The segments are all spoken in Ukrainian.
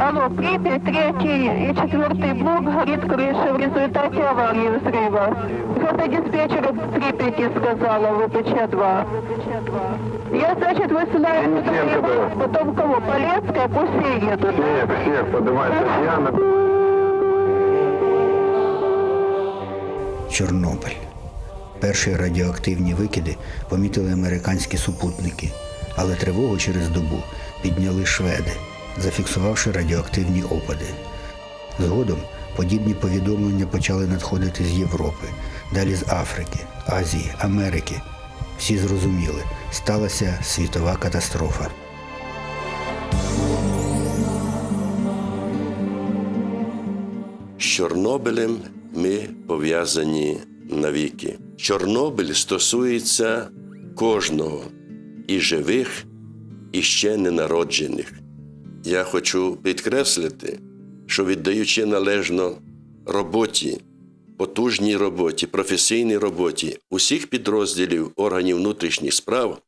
Алло, Припять, третий и четвертый блок горит крыша в результате аварии взрыва. Это диспетчер Припяти сказала, ВПЧ-2. Я, значит, высылаю Денисенко был. потом кого? Полецкая, пусть все едут. Всех, всех поднимать Татьяна. Чорнобиль. Перші радіоактивні викиди помітили американські супутники, але тривогу через добу підняли шведи, зафіксувавши радіоактивні опади. Згодом подібні повідомлення почали надходити з Європи, далі з Африки, Азії, Америки. Всі зрозуміли, сталася світова катастрофа. З Чорнобилем ми пов'язані навіки. Чорнобиль стосується кожного і живих, і ще ненароджених. Я хочу підкреслити, що віддаючи належно роботі, потужній роботі, професійній роботі усіх підрозділів органів внутрішніх справ,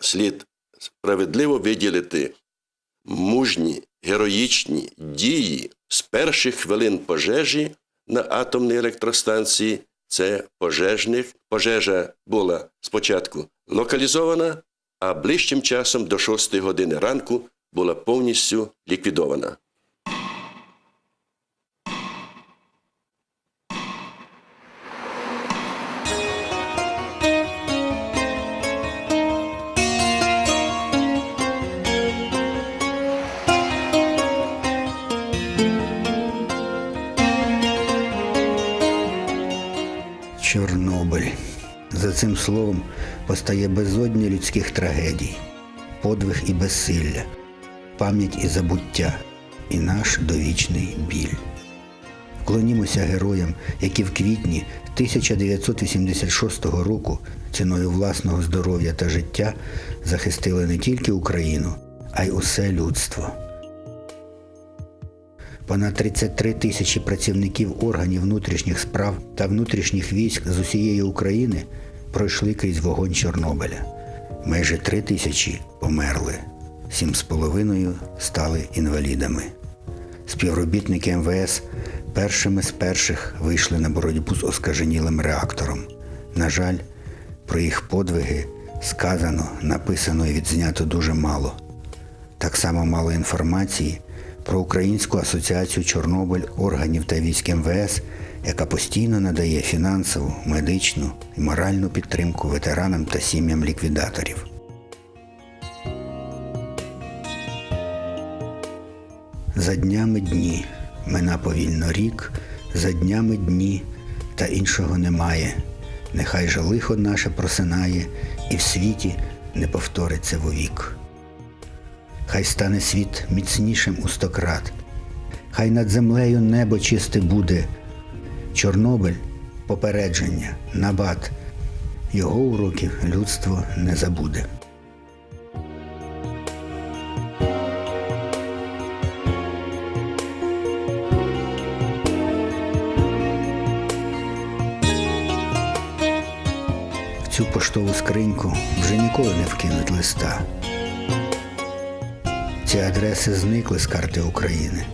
слід справедливо виділити мужні героїчні дії з перших хвилин пожежі на атомній електростанції. Це пожежних. Пожежа була спочатку локалізована, а ближчим часом до 6 години ранку була повністю ліквідована. Чорнобиль. За цим словом постає безодня людських трагедій, подвиг і безсилля, пам'ять і забуття, і наш довічний біль. Вклонімося героям, які в квітні 1986 року ціною власного здоров'я та життя захистили не тільки Україну, а й усе людство. Понад 33 тисячі працівників органів внутрішніх справ та внутрішніх військ з усієї України пройшли крізь вогонь Чорнобиля. Майже 3 тисячі померли, сім з половиною стали інвалідами. Співробітники МВС першими з перших вийшли на боротьбу з оскаженілим реактором. На жаль, про їх подвиги сказано, написано і відзнято дуже мало. Так само мало інформації про Українську асоціацію Чорнобиль органів та військ МВС, яка постійно надає фінансову, медичну і моральну підтримку ветеранам та сім'ям ліквідаторів. За днями дні мина повільно рік, за днями дні та іншого немає. Нехай же лихо наше просинає, і в світі не повториться вовік. Хай стане світ міцнішим у стократ, хай над землею небо чисте буде. Чорнобиль попередження, набат, його уроків людство не забуде. Поштову скриньку вже ніколи не вкинуть листа. Ці адреси зникли з карти України.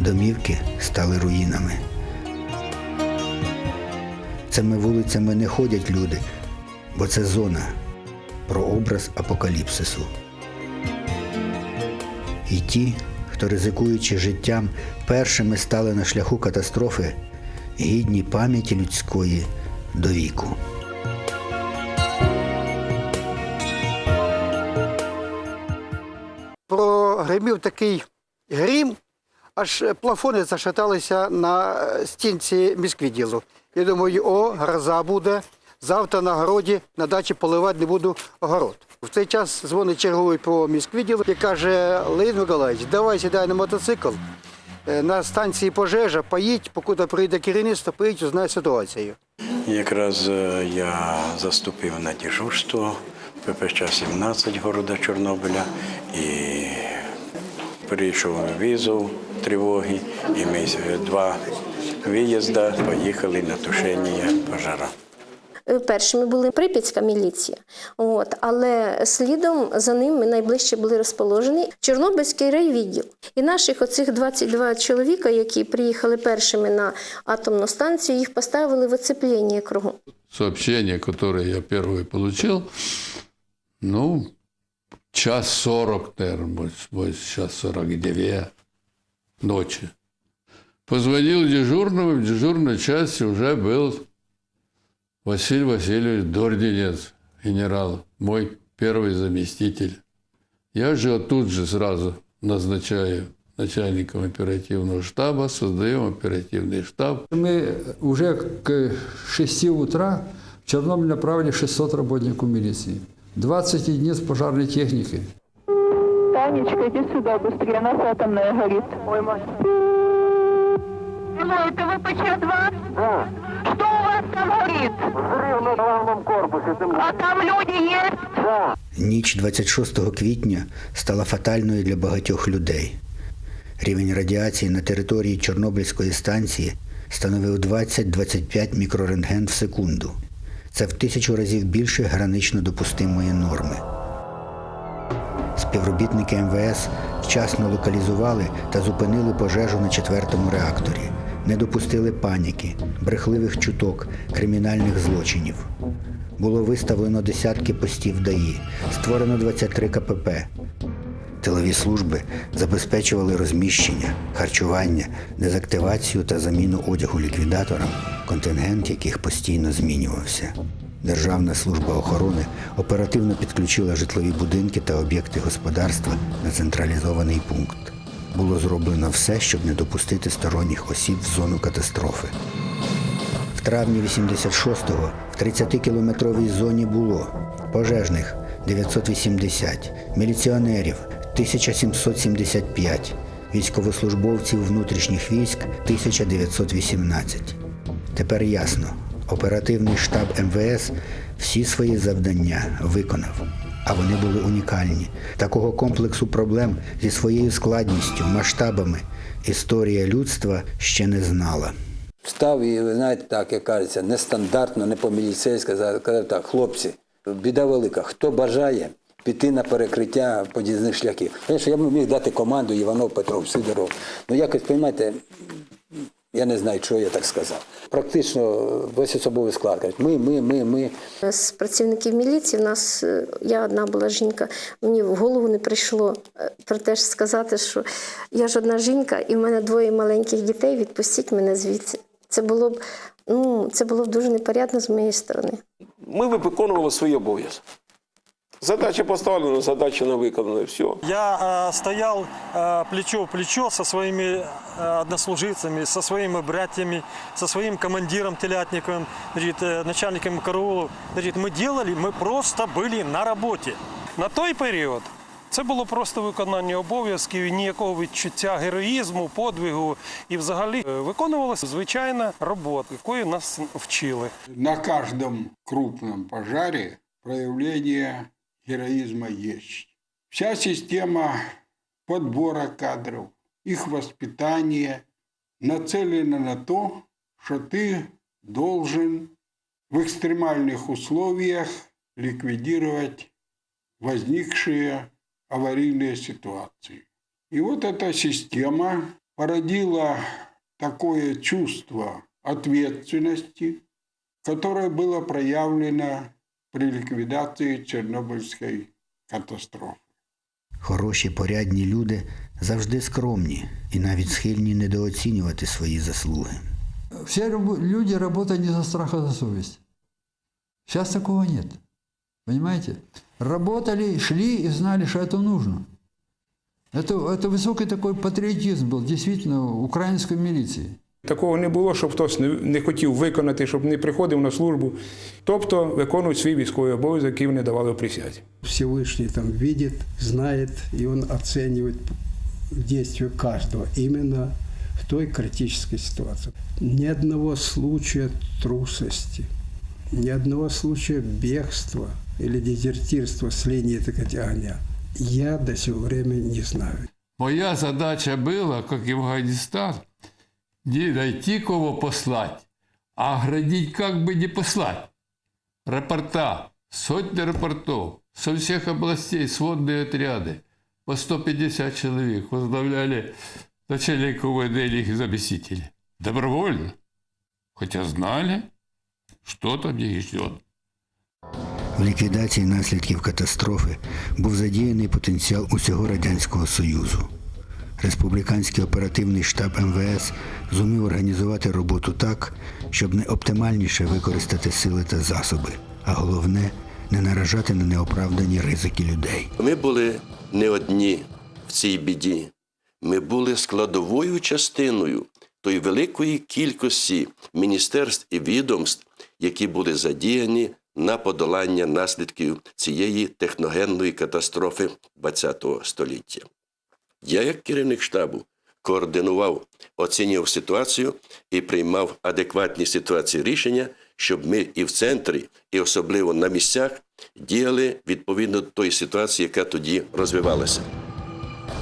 Домівки стали руїнами. Цими вулицями не ходять люди, бо це зона про образ апокаліпсису. І ті, хто ризикуючи життям, першими стали на шляху катастрофи, гідні пам'яті людської до віку. прогримів такий грім, аж плафони зашаталися на стінці міськвідділу. Я думаю, о, гроза буде. Завтра на городі на дачі поливати не буду огород. В цей час дзвонить черговий по міськвідділу і каже, Леонід Миколаївич, давай сідай на мотоцикл. е, На станції пожежа, поїдь, покуди прийде керівництво, поїдь, узнай ситуацію. Якраз е, я заступив на дежурство ППЧ 17 города Чорнобиля і прийшов візов тривоги, і ми два виїзди поїхали на тушення пожара. Е, першими були Прип'ятська міліція. От, але слідом за ним ми найближче були розположені Чорнобильський райвідділ. І наших оцих 22 чоловіка, які приїхали першими на атомну станцію, їх поставили в оцеплення кругом. сообщение, которое я первый получил, ну, час сорок, наверное, может, может, час сорок две ночи. Позвонил дежурному, в дежурной части уже был Василий Васильевич Дординец, генерал, мой первый заместитель. Я же тут же сразу назначаю начальником оперативного штаба, создаем оперативный штаб. Мы уже к 6 утра в Чернобыль направили 600 работников милиции, 20 единиц пожарной техники. Танечка, иди сюда быстрее, у нас атомная горит. Ой, мать. Алло, это ВПЧ-2? Да. Что у вас там горит? Взрыв на главном корпусе. А там люди есть? Да. Ніч 26 квітня стала фатальною для багатьох людей. Рівень радіації на території Чорнобильської станції становив 20-25 мікрорентген в секунду. Це в тисячу разів більше гранично допустимої норми. Співробітники МВС вчасно локалізували та зупинили пожежу на четвертому реакторі, не допустили паніки, брехливих чуток, кримінальних злочинів. Було виставлено десятки постів ДАІ, створено 23 КПП. Тилові служби забезпечували розміщення, харчування, дезактивацію та заміну одягу ліквідаторам, контингент яких постійно змінювався. Державна служба охорони оперативно підключила житлові будинки та об'єкти господарства на централізований пункт. Було зроблено все, щоб не допустити сторонніх осіб в зону катастрофи. В травні 86-го в 30-кілометровій зоні було пожежних 980, міліціонерів 1775, військовослужбовців внутрішніх військ 1918. Тепер ясно, оперативний штаб МВС всі свої завдання виконав. А вони були унікальні. Такого комплексу проблем зі своєю складністю, масштабами історія людства ще не знала. Встав і, ви знаєте, так, як кажеться, нестандартно, не по-міліцейськи, сказав так, хлопці, біда велика, хто бажає піти на перекриття подіжних шляхів. Звісно, я б міг дати команду Іванов, Петров, Сидоров. Ну якось, розумієте, я не знаю, чого я так сказав. Практично весь особовий склад кажуть, ми, ми, ми, ми. З працівників міліції в нас е, я одна була жінка. Мені в голову не прийшло е, про те ж сказати, що я ж одна жінка, і в мене двоє маленьких дітей. Відпустіть мене звідси. Це було б ну це було б дуже непорядно з моєї сторони. Ми виконували свої обов'язки. Задача поставлена, задача не виконана, все. Я э, стоял э, плечо в плечо со своими э, однослуживцами, со своими братьями, со своим командиром Телятниковым, значит, э, начальником караулу. Значит, мы делали, мы просто были на роботі. На той період це було просто виконання обов'язків, і ніякого відчуття героїзму, подвигу. І взагалі е, виконувалася звичайна робота, якої нас вчили. На каждом крупном пожаре проявление героизма есть. Вся система подбора кадров, их воспитания нацелена на то, что ты должен в экстремальных условиях ликвидировать возникшие аварийные ситуации. И вот эта система породила такое чувство ответственности, которое было проявлено при ликвидации Чернобыльской катастрофы. Хороші, порядні люди завжди скромні і навіть схильні недооцінювати свої заслуги. Все рабо- люди работают не за страх, а за совесть. Сейчас такого нет. Понимаете? Работали, шли и знали, что это нужно. Это, это высокий такой патриотизм был, действительно, украинской милиции. Такого не було, щоб хтось не, хотів виконати, щоб не приходив на службу. Тобто виконують свій військовий обов'язок, який вони давали у присязі. Всевышний там видит, знает, и он оценивает действия каждого именно в той критической ситуации. Ни одного случая трусости, ни одного случая бегства или дезертирства с линии так огня я до сего времени не знаю. Моя задача была, как и в Афганистан, не найти кого послать, а оградить, как бы не послать. Рапорта, сотни рапортов со всех областей, сводные отряды. По 150 человек возглавляли начальник УВД или их заместители. Добровольно. Хотя знали, что там их ждет. В ліквідації наслідків катастрофи був задіяний потенціал усього Радянського Союзу. Республіканський оперативний штаб МВС зумів організувати роботу так, щоб найоптимальніше використати сили та засоби, а головне не наражати на неоправдані ризики людей. Ми були не одні в цій біді. Ми були складовою частиною тої великої кількості міністерств і відомств, які були задіяні на подолання наслідків цієї техногенної катастрофи ХХ століття. Я, як керівник штабу, координував, оцінював ситуацію і приймав адекватні ситуації рішення, щоб ми і в центрі, і особливо на місцях діяли відповідно до тої ситуації, яка тоді розвивалася.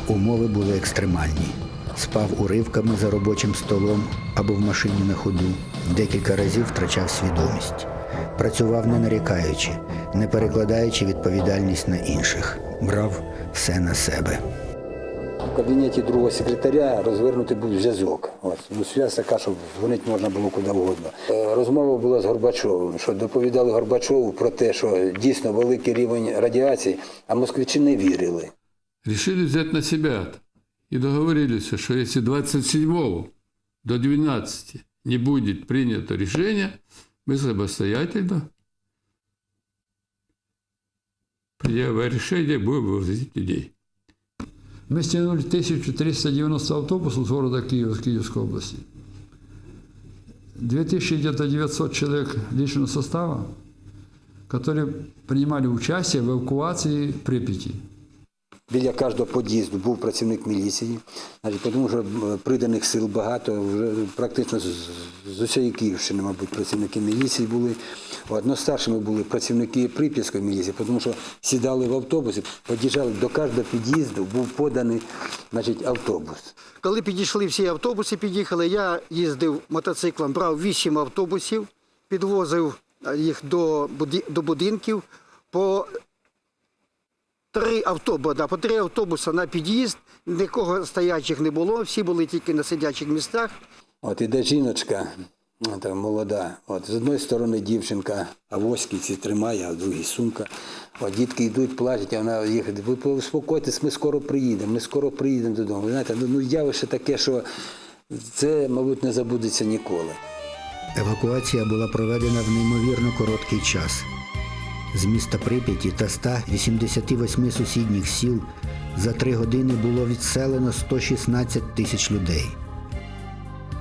Умови були екстремальні. Спав уривками за робочим столом або в машині на ходу. Декілька разів втрачав свідомість. Працював не нарікаючи, не перекладаючи відповідальність на інших. Брав все на себе. В кабінеті другого секретаря розвернутий був зв'язок. Ну, зв'язь така, щоб дзвонити можна було куди угодно. Е, Розмова була з Горбачовим, що доповідали Горбачову про те, що дійсно великий рівень радіації, а москвичі не вірили. Решили взять на себя и договорились, что если 27 до 12 не будет принято решение, мы самостоятельно, приняв решение, будем вывозить людей. Мы стянули 1390 автобусов с города Киева, с Киевской области. 2900 человек личного состава, которые принимали участие в эвакуации Припяти. Біля кожного під'їзду був працівник міліції, тому що е, приданих сил багато, вже практично з, усієї Київщини, мабуть, працівники міліції були. От, но старшими були працівники Прип'ятської міліції, тому що сідали в автобуси, під'їжджали до кожного під'їзду, був поданий значить, автобус. Коли підійшли всі автобуси, під'їхали, я їздив мотоциклом, брав вісім автобусів, підвозив їх до, до будинків по три автобуси, да, по три автобуси на під'їзд, нікого стоячих не було, всі були тільки на сидячих місцях. От іде жіночка, ну, там, молода. От, з одної сторони дівчинка авоськи ці тримає, а в другій сумка. От, дітки йдуть, плачуть, а вона їх, ви успокойтесь, ми скоро приїдемо, ми скоро приїдемо додому. Ви знаєте, ну, ну явище таке, що це, мабуть, не забудеться ніколи. Евакуація була проведена в неймовірно короткий час. З міста Прип'яті та 188 сусідніх сіл за три години було відселено 116 тисяч людей.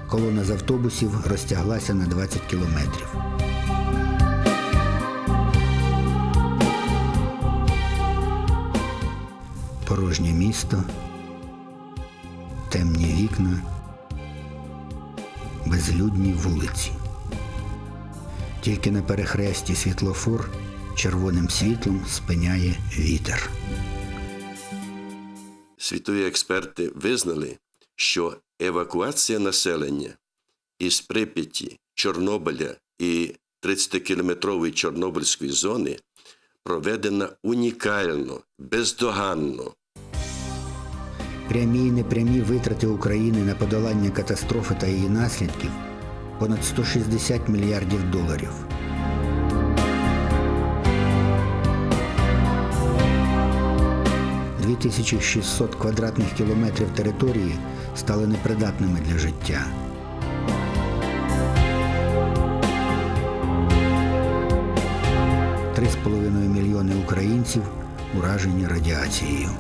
Колона з автобусів розтяглася на 20 кілометрів. Порожнє місто, темні вікна, безлюдні вулиці. Тільки на перехресті світлофор червоним світлом спиняє вітер. Світові експерти визнали, що евакуація населення із Прип'яті, Чорнобиля і 30-кілометрової Чорнобильської зони проведена унікально, бездоганно. Прямі і непрямі витрати України на подолання катастрофи та її наслідків понад 160 мільярдів доларів. Дві тисячі 600 квадратних кілометрів території стали непридатними для життя. Три з половиною мільйони українців уражені радіацією. –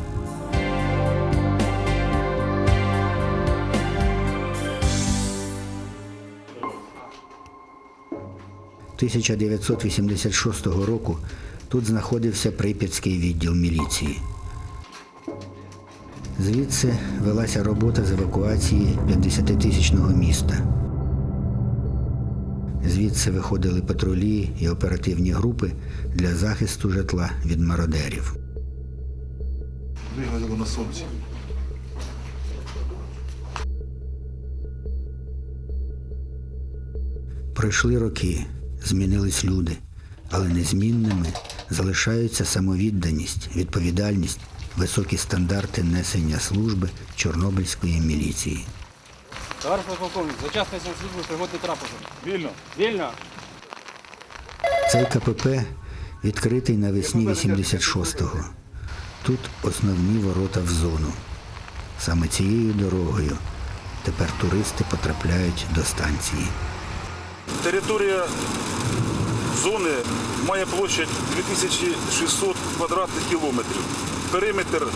1986 року тут знаходився Прип'ятський відділ міліції. Звідси велася робота з евакуації 50-тисячного міста. Звідси виходили патрулі і оперативні групи для захисту житла від мародерів. Вигадало на сонці. Пройшли роки, змінились люди, але незмінними залишаються самовідданість, відповідальність, високі стандарти несення служби Чорнобильської міліції. Товариш полковник, зачасний служби пригодний трапезу. Вільно. Вільно. Цей КПП відкритий навесні 86-го. Тут основні ворота в зону. Саме цією дорогою тепер туристи потрапляють до станції. Територія зони має площадь 2600 квадратних кілометрів. Периметр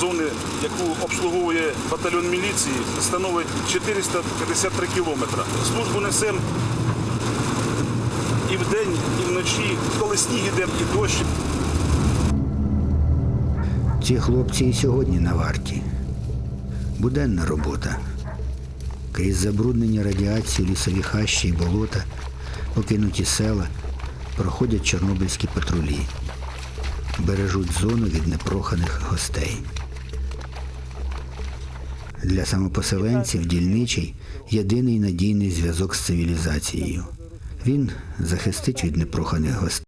зони, яку обслуговує батальйон міліції, становить 453 кілометри. Службу несемо і вдень, і вночі, коли сніг іде, і дощ. Ці хлопці і сьогодні на варті. Буденна робота. Крізь забруднення радіацію лісові хащі й болота, покинуті села, проходять чорнобильські патрулі, бережуть зону від непроханих гостей. Для самопоселенців дільничий єдиний надійний зв'язок з цивілізацією. Він захистить від непроханих гостей.